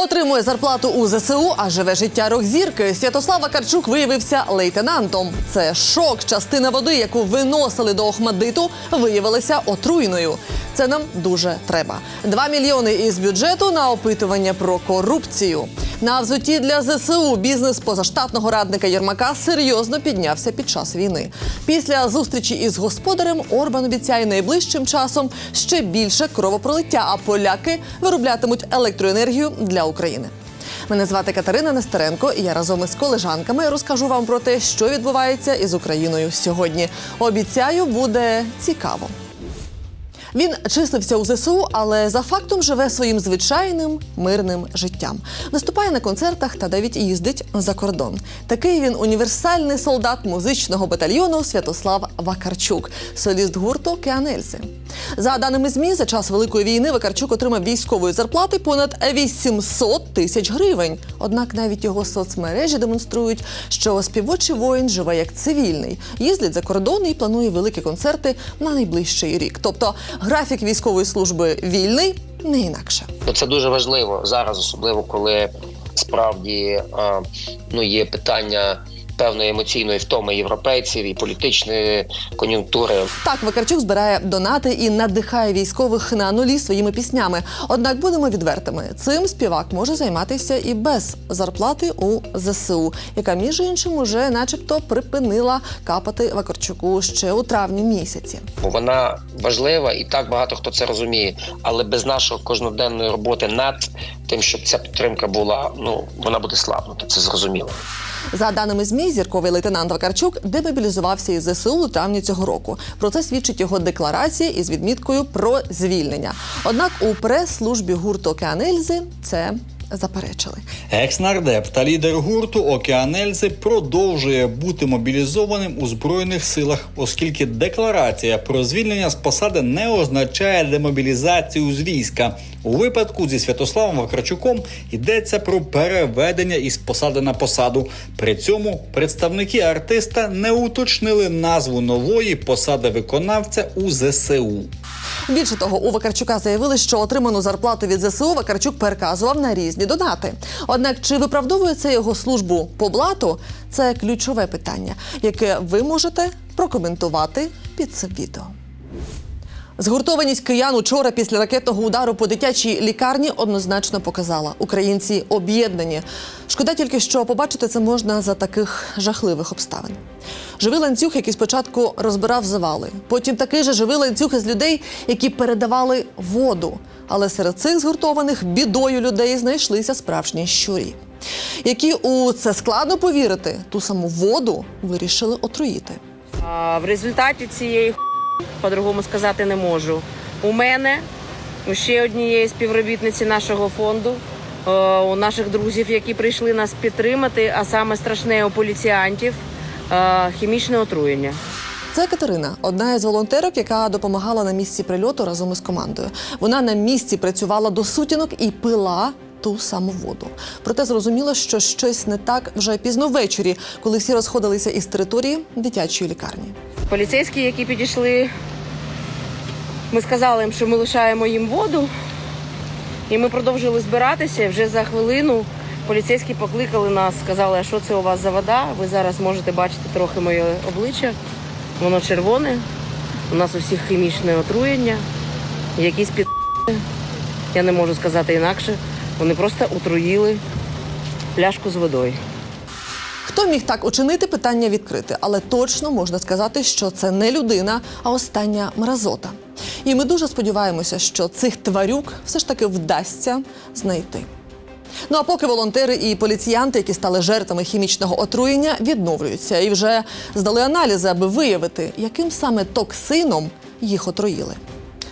Отримує зарплату у ЗСУ, а живе життя рок-зірки. Святослав Вакарчук виявився лейтенантом. Це шок. Частина води, яку виносили до Охмадиту, виявилася отруйною. Це нам дуже треба. Два мільйони із бюджету на опитування про корупцію. На взуті для ЗСУ бізнес позаштатного радника Єрмака серйозно піднявся під час війни. Після зустрічі із господарем Орбан обіцяє найближчим часом ще більше кровопролиття, а поляки вироблятимуть електроенергію для України. Мене звати Катерина Нестеренко, і я разом із колежанками розкажу вам про те, що відбувається із Україною сьогодні. Обіцяю, буде цікаво. Він числився у ЗСУ, але за фактом живе своїм звичайним мирним життям. Виступає на концертах та навіть їздить за кордон. Такий він універсальний солдат музичного батальйону Святослав Вакарчук, соліст гурту Кеанельси. За даними ЗМІ, за час великої війни Вакарчук отримав військової зарплати понад 800 тисяч гривень. Однак навіть його соцмережі демонструють, що співочий воїн живе як цивільний, їздить за кордон і планує великі концерти на найближчий рік. Тобто графік військової служби вільний, не інакше. Ну, Це дуже важливо зараз, особливо коли справді е, ну є питання певної емоційної втоми європейців і політичної кон'юнктури. Так, Вакарчук збирає донати і надихає військових на нулі своїми піснями. Однак будемо відвертими. Цим співак може займатися і без зарплати у ЗСУ, яка між іншим уже, начебто, припинила капати Вакарчуку ще у травні місяці. Вона важлива і так багато хто це розуміє. Але без нашої кожноденної роботи над тим, щоб ця підтримка була, ну вона буде слабнути. Це зрозуміло. За даними ЗМІ, зірковий лейтенант Вакарчук демобілізувався із ЗСУ у травні цього року. Про це свідчить його декларація із відміткою про звільнення. Однак у прес-службі гурту Океанельзи це заперечили. Екс-нардеп та лідер гурту Океанельзи продовжує бути мобілізованим у збройних силах, оскільки декларація про звільнення з посади не означає демобілізацію з війська. У випадку зі Святославом Вакарчуком йдеться про переведення із посади на посаду. При цьому представники артиста не уточнили назву нової посади виконавця у ЗСУ. Більше того, у Вакарчука заявили, що отриману зарплату від ЗСУ Вакарчук переказував на різні донати. Однак, чи виправдовує це його службу по блату? Це ключове питання, яке ви можете прокоментувати під цим відео. Згуртованість киян учора після ракетного удару по дитячій лікарні однозначно показала. Українці об'єднані. Шкода тільки, що побачити це можна за таких жахливих обставин. Живий ланцюг, який спочатку розбирав завали. Потім такий же живий ланцюг із людей, які передавали воду. Але серед цих згуртованих бідою людей знайшлися справжні щурі, які у це складно повірити, ту саму воду вирішили отруїти. А в результаті цієї по-другому сказати не можу. У мене, у ще однієї співробітниці нашого фонду, е, у наших друзів, які прийшли нас підтримати, а саме страшне у поліціянтів е, хімічне отруєння. Це Катерина, одна із волонтерок, яка допомагала на місці прильоту разом із командою. Вона на місці працювала до сутінок і пила ту саму воду. Проте зрозуміло, що щось не так вже пізно ввечері, коли всі розходилися із території дитячої лікарні. Поліцейські, які підійшли, ми сказали їм, що ми лишаємо їм воду, і ми продовжили збиратися. Вже за хвилину поліцейські покликали нас, сказали, а що це у вас за вода. Ви зараз можете бачити трохи моє обличчя. Воно червоне. У нас у всіх хімічне отруєння, якісь під я не можу сказати інакше. Вони просто отруїли пляшку з водою. Хто міг так учинити, питання відкрите, але точно можна сказати, що це не людина, а остання мразота. І ми дуже сподіваємося, що цих тварюк все ж таки вдасться знайти. Ну а поки волонтери і поліціянти, які стали жертвами хімічного отруєння, відновлюються і вже здали аналізи, аби виявити, яким саме токсином їх отруїли.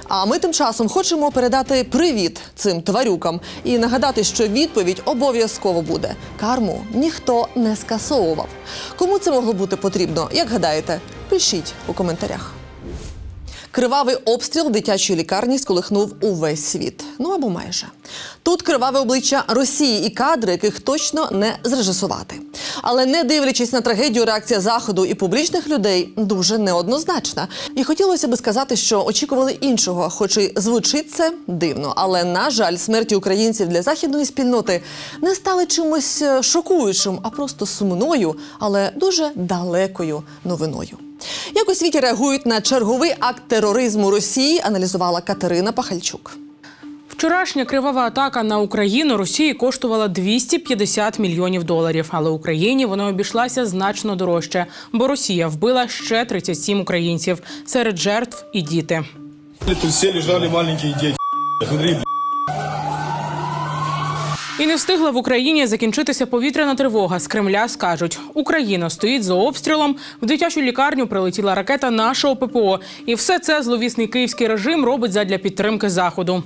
А ми тим часом хочемо передати привіт цим тварюкам і нагадати, що відповідь обов'язково буде. Карму ніхто не скасовував. Кому це могло бути потрібно? Як гадаєте? Пишіть у коментарях. Кривавий обстріл дитячої лікарні сколихнув увесь світ. Ну або майже. Тут криваве обличчя Росії і кадри, яких точно не зрежисувати. Але не дивлячись на трагедію, реакція заходу і публічних людей дуже неоднозначна. І хотілося би сказати, що очікували іншого, хоч і звучить це дивно. Але на жаль, смерті українців для західної спільноти не стали чимось е, шокуючим, а просто сумною, але дуже далекою новиною. Як у світі реагують на черговий акт тероризму Росії, аналізувала Катерина Пахальчук. Вчорашня кривава атака на Україну Росії коштувала 250 мільйонів доларів, але Україні вона обійшлася значно дорожче, бо Росія вбила ще 37 українців серед жертв і діти. Тут все лежали маленькие дети. Смотри, блядь. І не встигла в Україні закінчитися повітряна тривога. З Кремля скажуть, Україна стоїть за обстрілом. В дитячу лікарню прилетіла ракета нашого ППО, і все це зловісний київський режим робить задля підтримки заходу.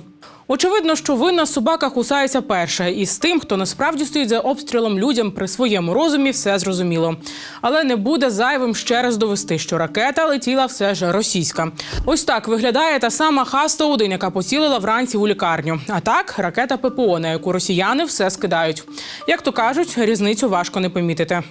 Очевидно, що винна собака кусається перша, і з тим, хто насправді стоїть за обстрілом людям при своєму розумі, все зрозуміло. Але не буде зайвим ще раз довести, що ракета летіла все ж російська. Ось так виглядає та сама Х-101, яка поцілила вранці у лікарню. А так ракета ППО, на яку росіяни все скидають. Як то кажуть, різницю важко не помітити.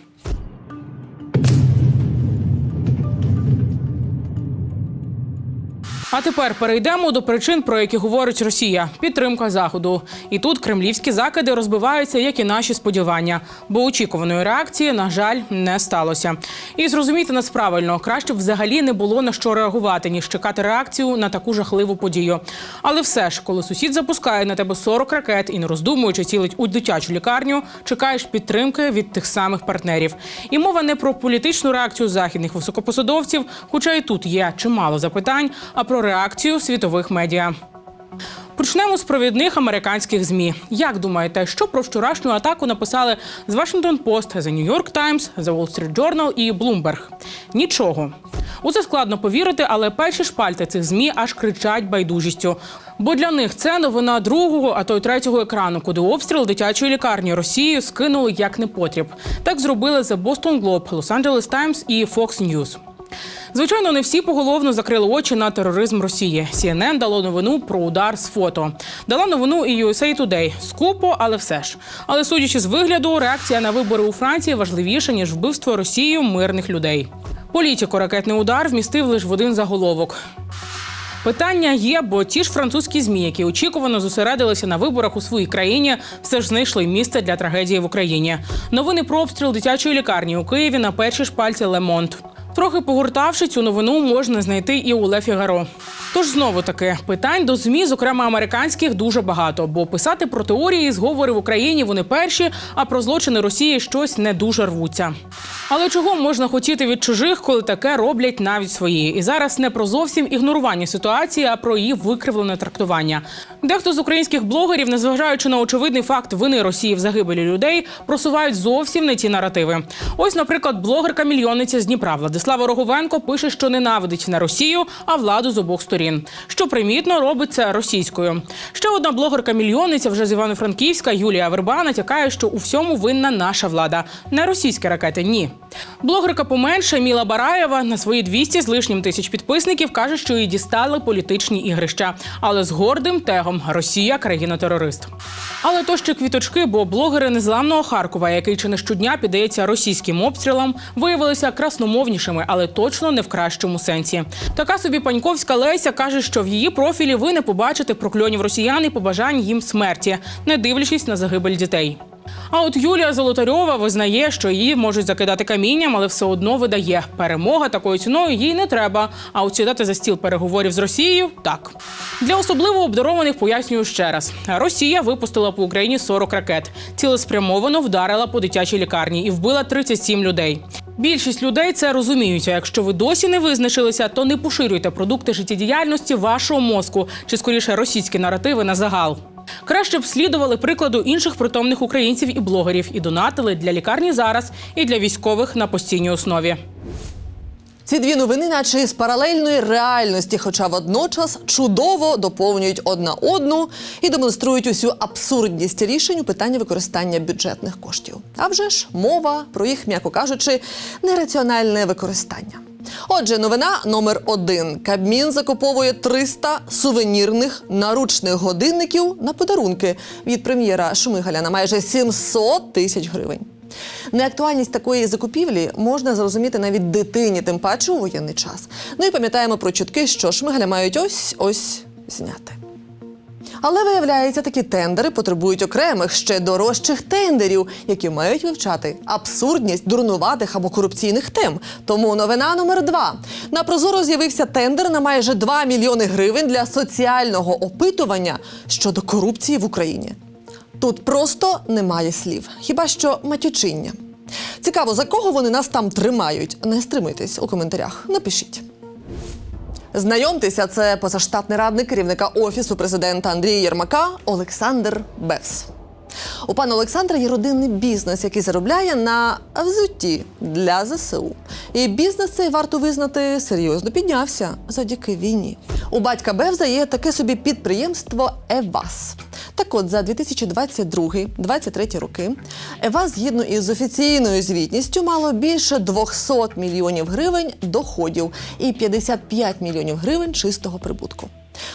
А тепер перейдемо до причин, про які говорить Росія: підтримка заходу. І тут кремлівські закиди розбиваються, як і наші сподівання, бо очікуваної реакції, на жаль, не сталося. І зрозумійте нас правильно, краще взагалі не було на що реагувати, ніж чекати реакцію на таку жахливу подію. Але все ж, коли сусід запускає на тебе 40 ракет і не роздумуючи цілить у дитячу лікарню, чекаєш підтримки від тих самих партнерів. І мова не про політичну реакцію західних високопосадовців, хоча і тут є чимало запитань, а про реакцію світових медіа. Почнемо з провідних американських змі. Як думаєте, що про вчорашню атаку написали з Washington Post, The New York Times, The Wall Street Journal і Bloomberg? Нічого. У це складно повірити, але перші шпальти цих змі аж кричать байдужістю. Бо для них це новина другого, а то й третього екрану, куди обстріл дитячої лікарні Росії скинули як непотріб. Так зробили The Boston Globe, Los Angeles Times і Fox News. Звичайно, не всі поголовно закрили очі на тероризм Росії. CNN дало новину про удар з фото. Дала новину і USA Today. Скупо, але все ж. Але судячи з вигляду, реакція на вибори у Франції важливіша ніж вбивство Росією мирних людей. Політико ракетний удар вмістив лише в один заголовок. Питання є, бо ті ж французькі змі, які очікувано зосередилися на виборах у своїй країні, все ж знайшли місце для трагедії в Україні. Новини про обстріл дитячої лікарні у Києві на першій шпальці Лемонт. Трохи погуртавши цю новину, можна знайти і у Ле Фігаро. Тож знову таки питань до змі, зокрема американських, дуже багато, бо писати про теорії зговори в Україні вони перші, а про злочини Росії щось не дуже рвуться. Але чого можна хотіти від чужих, коли таке роблять навіть свої? І зараз не про зовсім ігнорування ситуації, а про її викривлене трактування. Дехто з українських блогерів, незважаючи на очевидний факт вини Росії в загибелі людей, просувають зовсім не ті наративи. Ось, наприклад, блогерка мільйонниця з Дніпра Владислава Роговенко пише, що ненавидить не Росію, а владу з обох сторін. Що примітно робить це російською. Ще одна блогерка мільйонниця вже з Івано-Франківська Юлія Верба натякає, що у всьому винна наша влада, не російські ракети. Ні. Блогерка поменше Міла Бараєва на свої 200 з лишнім тисяч підписників каже, що її дістали політичні ігрища, але з гордим тегом Росія країна-терорист. Але то ще квіточки, бо блогери незламного Харкова, який чи не щодня піддається російським обстрілам, виявилися красномовнішими, але точно не в кращому сенсі. Така собі паньковська Леся каже, що в її профілі ви не побачите прокльонів росіян і побажань їм смерті, не дивлячись на загибель дітей. А от Юлія Золотарьова визнає, що її можуть закидати камінням, але все одно видає. Перемога такою ціною їй не треба. А от сідати за стіл переговорів з Росією так. Для особливо обдарованих пояснюю ще раз: Росія випустила по Україні 40 ракет, цілеспрямовано вдарила по дитячій лікарні і вбила 37 людей. Більшість людей це розуміють. А якщо ви досі не визначилися, то не поширюйте продукти життєдіяльності вашого мозку чи скоріше російські наративи на загал. Краще б слідували прикладу інших притомних українців і блогерів і донатили для лікарні зараз і для військових на постійній основі. Ці дві новини, наче із паралельної реальності, хоча водночас чудово доповнюють одна одну і демонструють усю абсурдність рішень у питанні використання бюджетних коштів. А вже ж мова про їх, м'яко кажучи, нераціональне використання. Отже, новина номер один: Кабмін закуповує 300 сувенірних наручних годинників на подарунки від прем'єра Шумигаля на майже 700 тисяч гривень. Неактуальність такої закупівлі можна зрозуміти навіть дитині, тим паче у воєнний час. Ну і пам'ятаємо про чутки, що шмигаля мають ось ось зняти. Але виявляється, такі тендери потребують окремих ще дорожчих тендерів, які мають вивчати абсурдність дурнуватих або корупційних тем. Тому новина номер два на прозоро з'явився тендер на майже 2 мільйони гривень для соціального опитування щодо корупції в Україні. Тут просто немає слів, хіба що матючиння. Цікаво, за кого вони нас там тримають? Не стримуйтесь у коментарях. Напишіть. Знайомтеся, це позаштатний радник керівника офісу президента Андрія Єрмака Олександр Бевс. У пана Олександра є родинний бізнес, який заробляє на взутті для ЗСУ. І бізнес цей варто визнати серйозно піднявся завдяки війні. У батька Бевза є таке собі підприємство Евас. Так от, за 2022-2023 роки ЕВА, згідно із офіційною звітністю, мало більше 200 мільйонів гривень доходів і 55 мільйонів гривень чистого прибутку.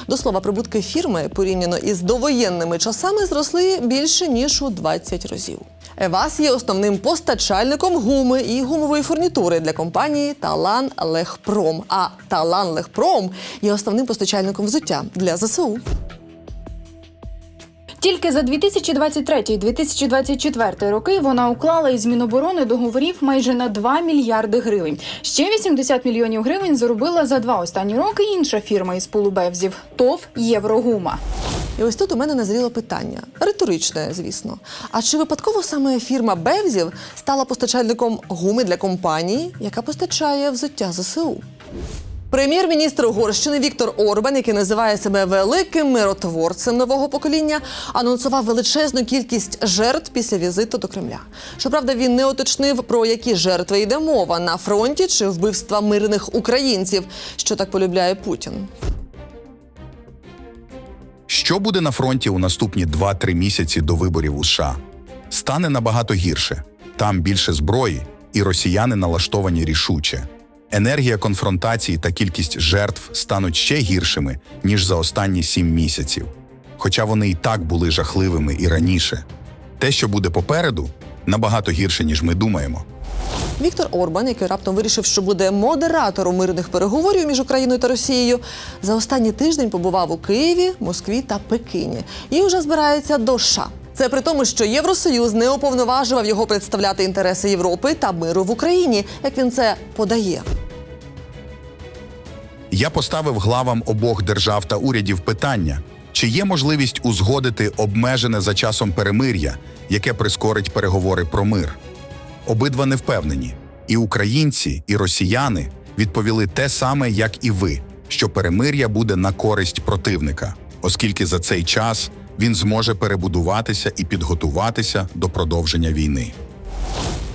До слова, прибутки фірми порівняно із довоєнними часами зросли більше ніж у 20 разів. Евас є основним постачальником гуми і гумової фурнітури для компанії Талан Лехпром. А Талан Лехпром є основним постачальником взуття для ЗСУ. Тільки за 2023-2024 роки вона уклала із Міноборони договорів майже на 2 мільярди гривень. Ще 80 мільйонів гривень заробила за два останні роки інша фірма із полубевзів ТОВ Єврогума. І ось тут у мене назріло питання, риторичне, звісно. А чи випадково саме фірма Бевзів стала постачальником гуми для компанії, яка постачає взуття ЗСУ? Прем'єр-міністр Угорщини Віктор Орбан, який називає себе великим миротворцем нового покоління, анонсував величезну кількість жертв після візиту до Кремля. Щоправда, він не уточнив про які жертви йде мова на фронті чи вбивства мирних українців, що так полюбляє Путін. Що буде на фронті у наступні 2-3 місяці до виборів у США? Стане набагато гірше. Там більше зброї, і росіяни налаштовані рішуче. Енергія конфронтації та кількість жертв стануть ще гіршими, ніж за останні 7 місяців. Хоча вони і так були жахливими і раніше. Те, що буде попереду, набагато гірше, ніж ми думаємо. Віктор Орбан, який раптом вирішив, що буде модератором мирних переговорів між Україною та Росією, за останній тиждень побував у Києві, Москві та Пекині і вже збирається до США. Це при тому, що Євросоюз не уповноважував його представляти інтереси Європи та миру в Україні, як він це подає. Я поставив главам обох держав та урядів питання, чи є можливість узгодити обмежене за часом перемир'я, яке прискорить переговори про мир. Обидва не впевнені. І українці, і росіяни відповіли те саме, як і ви, що перемир'я буде на користь противника, оскільки за цей час він зможе перебудуватися і підготуватися до продовження війни.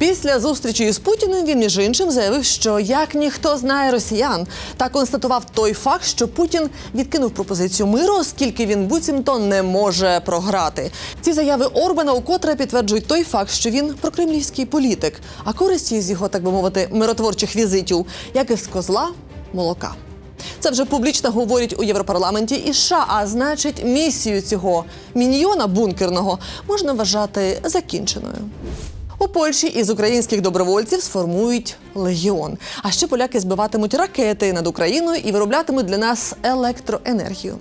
Після зустрічі із Путіним він між іншим заявив, що як ніхто знає росіян, та констатував той факт, що Путін відкинув пропозицію миру, оскільки він буцімто не може програти. Ці заяви Орбана укотре підтверджують той факт, що він прокремлівський політик, а користі з його, так би мовити, миротворчих візитів, як і з козла молока. Це вже публічно говорять у Європарламенті і США, а значить, місію цього міньйона бункерного можна вважати закінченою. У Польщі із українських добровольців сформують легіон. А ще поляки збиватимуть ракети над Україною і вироблятимуть для нас електроенергію.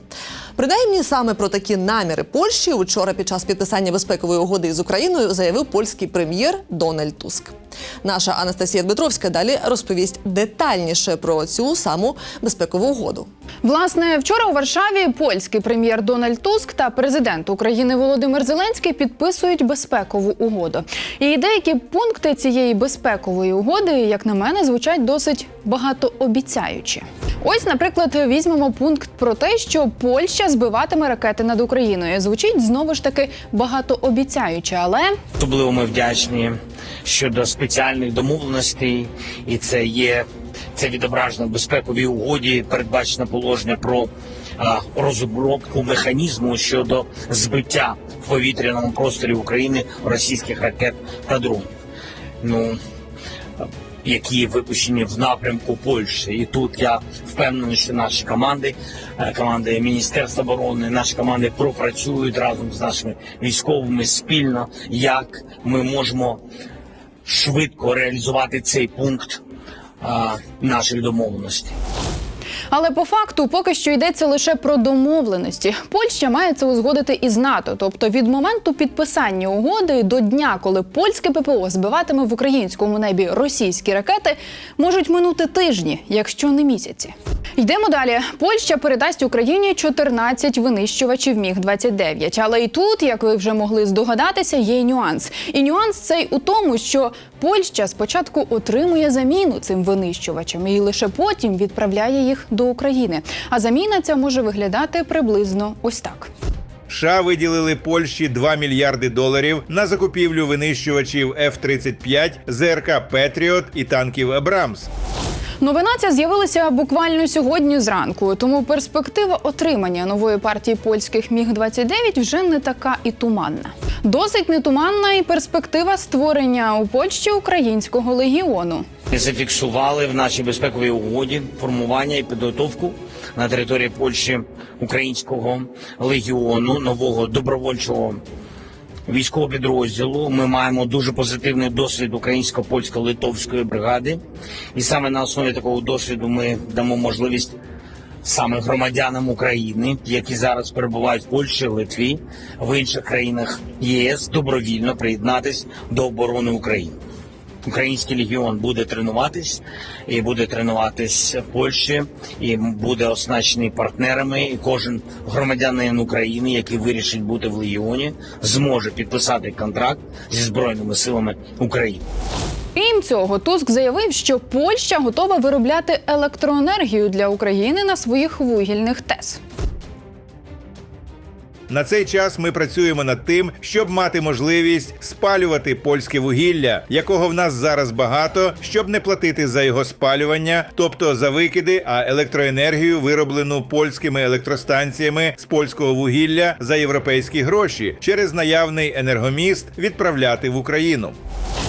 Принаймні саме про такі наміри Польщі учора під час підписання безпекової угоди з Україною заявив польський прем'єр Дональд Туск. Наша Анастасія Дмитровська далі розповість детальніше про цю саму безпекову угоду. Власне, вчора у Варшаві польський прем'єр Дональд Туск та президент України Володимир Зеленський підписують безпекову угоду. І деякі пункти цієї безпекової угоди, як на мене, звучать досить багатообіцяючі. Ось, наприклад, візьмемо пункт про те, що Польща збиватиме ракети над Україною. Звучить знову ж таки багатообіцяюче, але Особливо ми вдячні щодо спеціальних домовленостей, і це є це відображено в безпековій угоді. Передбачено положення про а, розробку механізму щодо збиття в повітряному просторі України російських ракет та дронів. Ну які випущені в напрямку Польщі, і тут я впевнений, що наші команди, е, команди Міністерства оборони, наші команди пропрацюють разом з нашими військовими спільно, як ми можемо швидко реалізувати цей пункт а, наших домовленостей. Але по факту поки що йдеться лише про домовленості. Польща має це узгодити із НАТО. Тобто від моменту підписання угоди до дня, коли польське ППО збиватиме в українському небі російські ракети, можуть минути тижні, якщо не місяці. Йдемо далі. Польща передасть Україні 14 винищувачів міг 29 Але і тут, як ви вже могли здогадатися, є нюанс. І нюанс цей у тому, що Польща спочатку отримує заміну цим винищувачам і лише потім відправляє їх до України. А заміна ця може виглядати приблизно ось так. США виділили Польщі 2 мільярди доларів на закупівлю винищувачів F-35, ЗРК Петріот і танків Абрамс. Новина ця з'явилася буквально сьогодні зранку, тому перспектива отримання нової партії польських міг 29 вже не така і туманна. Досить нетуманна і перспектива створення у Польщі українського легіону. Ми зафіксували в нашій безпековій угоді формування і підготовку на території Польщі українського легіону нового добровольчого військового підрозділу. Ми маємо дуже позитивний досвід українсько-польсько-литовської бригади, і саме на основі такого досвіду ми дамо можливість. Саме громадянам України, які зараз перебувають в Польщі, Литві, в інших країнах ЄС, добровільно приєднатись до оборони України. Український легіон буде тренуватись і буде тренуватись в Польщі, і буде оснащений партнерами. І кожен громадянин України, який вирішить бути в легіоні, зможе підписати контракт зі збройними силами України. Крім цього, Туск заявив, що Польща готова виробляти електроенергію для України на своїх вугільних ТЕС. На цей час ми працюємо над тим, щоб мати можливість спалювати польське вугілля, якого в нас зараз багато, щоб не платити за його спалювання, тобто за викиди, а електроенергію, вироблену польськими електростанціями з польського вугілля за європейські гроші, через наявний енергоміст відправляти в Україну.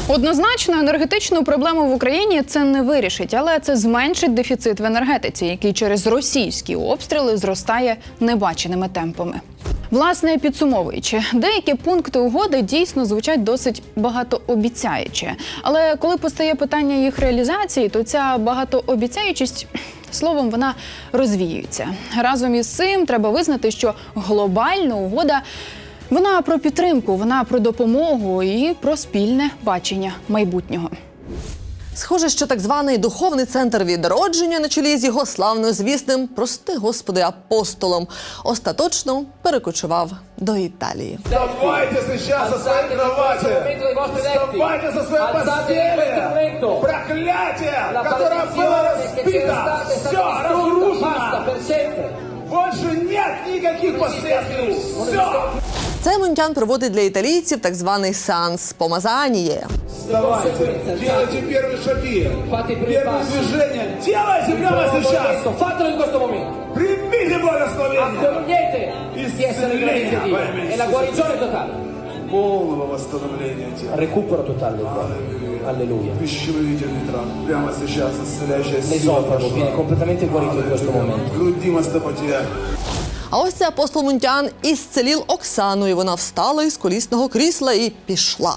Однозначно, енергетичну проблему в Україні це не вирішить, але це зменшить дефіцит в енергетиці, який через російські обстріли зростає небаченими темпами. Власне, підсумовуючи, деякі пункти угоди дійсно звучать досить багатообіцяюче. Але коли постає питання їх реалізації, то ця багатообіцяючість. Словом, вона розвіюється. Разом із цим треба визнати, що глобальна угода вона про підтримку, вона про допомогу і про спільне бачення майбутнього. Схоже, що так званий духовний центр відродження на чолі з його славнозвісним, прости господи, апостолом, остаточно перекочував до Італії. Вставайте сейчас со своей кровати! Вставайте со своей постели! Проклятие, которое было разбито! Все разрушено! Больше нет никаких последствий! Все! Цей Мунтян проводить для італійців так званий сеанс помазаніє. Вставайте! Делайте первые шаги! Первые движения! Делайте прямо сейчас! Fatelo in questo momento. Примите благословение! Accogliete di essere graditi a Dio. È la guarigione totale. Полного восстановления тела. Recupero totale. Alleluia. Пищеварительный тракт. Прямо сейчас исцеляющая сила L'esofago viene пошла. completamente guarito in questo momento. Груди мастопатия. А ось це апостол Мунтян ісцелів Оксану, і вона встала із колісного крісла і пішла.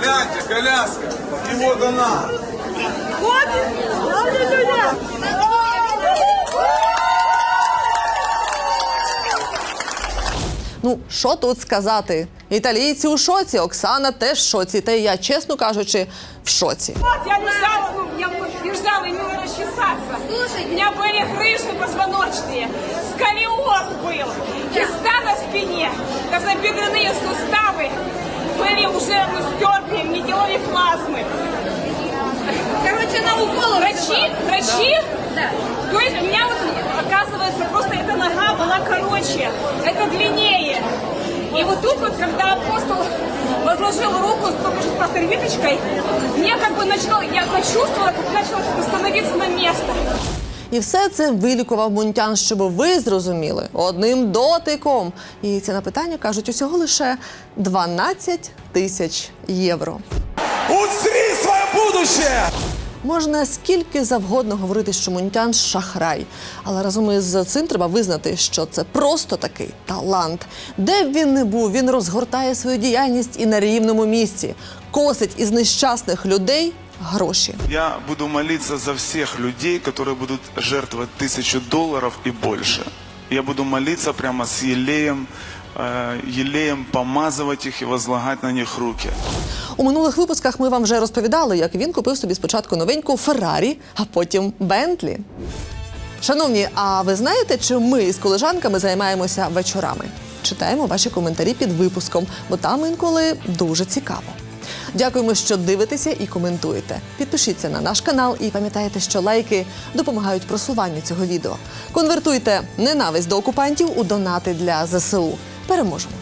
Гляньте, коляска. Его дана. Ну, що тут сказати? Італійці у шоці, Оксана теж в шоці. Та й я, чесно кажучи, в шоці. Я не знала, я побеждала и не расчесаться. Слушай, у меня были грыжи позвоночные, сколиоз был, киста на спине, тазобедренные суставы были уже ну, стерты, мне делали плазмы. Короче, на укол Врачи, врачи? Да. То есть у меня вот, оказывается, просто эта нога была короче, это длиннее. И вот тут вот, когда апостол возложил руку с пастой ниточкой, мне как бы начало, я почувствовала, как начало становиться на место. І все це вилікував Мунтян, щоб ви зрозуміли одним дотиком. І це на питання кажуть усього лише 12 тисяч євро. Узри свое будущее! Можна скільки завгодно говорити, що Мунтян шахрай, але разом із цим треба визнати, що це просто такий талант. Де б він не був, він розгортає свою діяльність і на рівному місці, косить із нещасних людей гроші. Я буду молиться за всех людей, которые будут жертвовать тысячу долларов и больше. Я буду молиться прямо с елеем, э, елеем помазывать их и возлагать на них руки. У минулих випусках ми вам вже розповідали, як він купив собі спочатку новеньку Феррарі, а потім Бентлі. Шановні, а ви знаєте, чим ми з колежанками займаємося вечорами? Читаємо ваші коментарі під випуском, бо там інколи дуже цікаво. Дякуємо, що дивитеся і коментуєте. Підпишіться на наш канал і пам'ятайте, що лайки допомагають просуванню цього відео. Конвертуйте ненависть до окупантів у донати для ЗСУ. Переможемо!